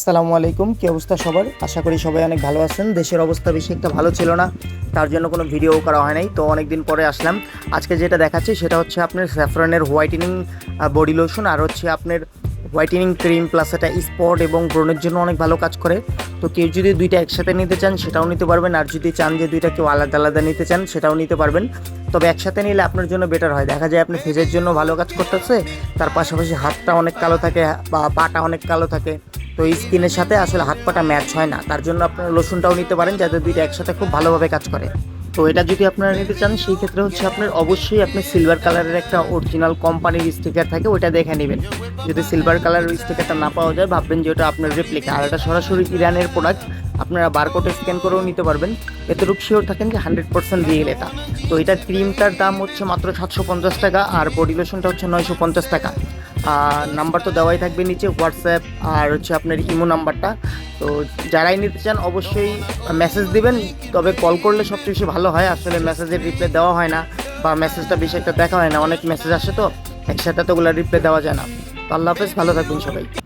আসসালামু আলাইকুম। কি অবস্থা সবার? আশা করি সবাই অনেক ভালো আছেন। দেশের অবস্থা বেশি একটা ভালো ছিল না, তার জন্য কোনো ভিডিও করা হয় নাই। তো অনেক দিন পরে আসলাম। আজকে যেটা দেখাচ্ছি সেটা হচ্ছে আপনার স্যাফরনের হোয়াইটেনিং বডি লোশন আর হচ্ছে আপনার হোয়াইটেনিং ক্রিম প্লাস এটা স্পট এবং ব্রণের জন্য অনেক ভালো কাজ করে। তো কেউ যদি দুইটা একসাথে নিতে চান সেটাও নিতে পারবেন। আর যদি চান যে দুইটা কেউ আলাদা আলাদা নিতে চান সেটাও নিতে পারবেন। তবে একসাথে নিলে আপনার জন্য বেটার হয়। দেখা যায় আপনি ফেজের জন্য ভালো কাজ করতেছে, তার পাশাপাশি হাতটা অনেক কালো থাকে বা পাটা অনেক কালো থাকে। তো এই স্কিনের সাথে আসলে হাত পাটা ম্যাচ হয় না। তার জন্য আপনারা লোশনটাও নিতে পারেন যাতে দুইটা একসাথে খুব ভালোভাবে কাজ করে। তো এটা যদি আপনারা নিতে চান, সেই ক্ষেত্রে হচ্ছে আপনার অবশ্যই আপনি সিলভার কালারের একটা অরিজিনাল কোম্পানির স্টিকার থাকে, ওইটা দেখে নেবেন। যদি সিলভার কালারের স্টিকারটা না পাওয়া যায়, ভাববেন যে ওটা আপনার রেপ্লিকা আর এটা সরাসরি ইরানের প্রোডাক্ট আপনারা বারকোডে স্ক্যান করেও নিতে পারবেন। এতে রূপ শিওর থাকেন যে হান্ড্রেড পার্সেন্ট রিয়েল এটা। তো এটা ক্রিমটার দাম হচ্ছে মাত্র সাতশো পঞ্চাশ টাকা, আর বডি লোশনটা হচ্ছে নয়শো পঞ্চাশ টাকা। আর নাম্বার তো দেওয়াই থাকবে নিচে হোয়াটসঅ্যাপ আর হচ্ছে আপনার ইমো নাম্বারটা। তো যারাই নিতে চান অবশ্যই মেসেজ দিবেন, তবে কল করলে সবচেয়ে বেশি ভালো হয়। আসলে মেসেজের রিপ্লাই দেওয়া হয় না বা মেসেজটা বেশি একটা দেখা হয় না। অনেক মেসেজ আসে তো, একসাথে তো ওগুলো রিপ্লাই দেওয়া যায় না। তো আল্লাহ হাফেজ, ভালো থাকবেন সবাই।